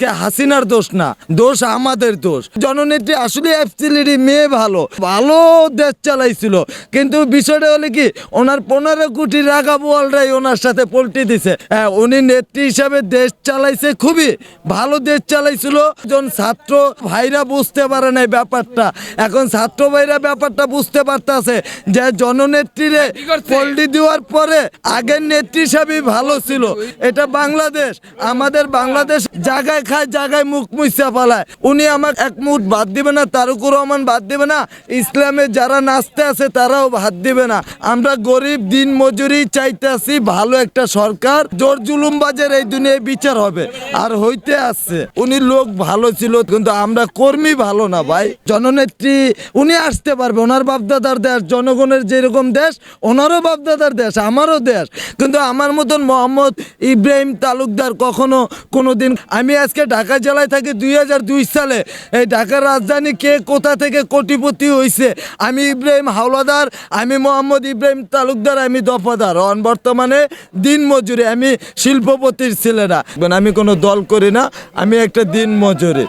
কে হাসিনার দোষ না দোষ আমাদের দোষ। জননেত্রী আসলে অ্যাপসিলিটি মেয়ে ভালো ভালো দেশ চালাইছিল। কিন্তু বিষয়টা হলে কি ওনার পনেরো কোটি রাগা বোয়ালরাই ওনার সাথে পল্টি দিছে। হ্যাঁ উনি নেত্রী হিসাবে দেশ চালাইছে খুবই ভালো দেশ চালাইছিল। জন ছাত্র ভাইরা বুঝতে পারে নাই ব্যাপারটা। এখন ছাত্র ভাইরা ব্যাপারটা বুঝতে পারতেছে যে জননেত্রীরে পল্টি দেওয়ার পরে আগের নেত্রী হিসাবেই ভালো ছিল। এটা বাংলাদেশ আমাদের বাংলাদেশ জায়গায় খায় জায়গায় মুখ মুইসা পালায় উনি আমাকে এক মুঠ বাদ দিবে না, তারুকুর রহমান বাদ দিবে না ইসলামে যারা নাচতে আছে তারাও বাদ দিবে না। আমরা গরিব, দিন মজুরি চাইতে চাইতেছি ভালো একটা সরকার, জোর জুলুম বাজের এই দুনিয়ায় বিচার হবে। আর হইতে আসছে উনি লোক ভালো ছিল, কিন্তু আমরা কর্মী ভালো না ভাই। জননেত্রী, উনি আসতে পারবে, ওনার বাপদাদার দেশ, জনগণের যেরকম দেশ, ওনারও বাপদাদার দেশ, আমারও দেশ। কিন্তু আমার মতন মোহাম্মদ ইব্রাহিম তালুকদার কখনো কোনোদিন আমি আজকে ঢাকা জেলায় থাকি দুই সালে। এই ঢাকার রাজধানী কে কোথা থেকে কোটিপতি হয়েছে আমি ইব্রাহিম হাওলাদার, আমি মোহাম্মদ ইব্রাহিম তালুকদার, আমি দফাদার। অন বর্তমানে দিন মজুরি, আমি শিল্পপতির ছেলেরা। আমি কোনো দল করি না, আমি একটা দিন মজুরি।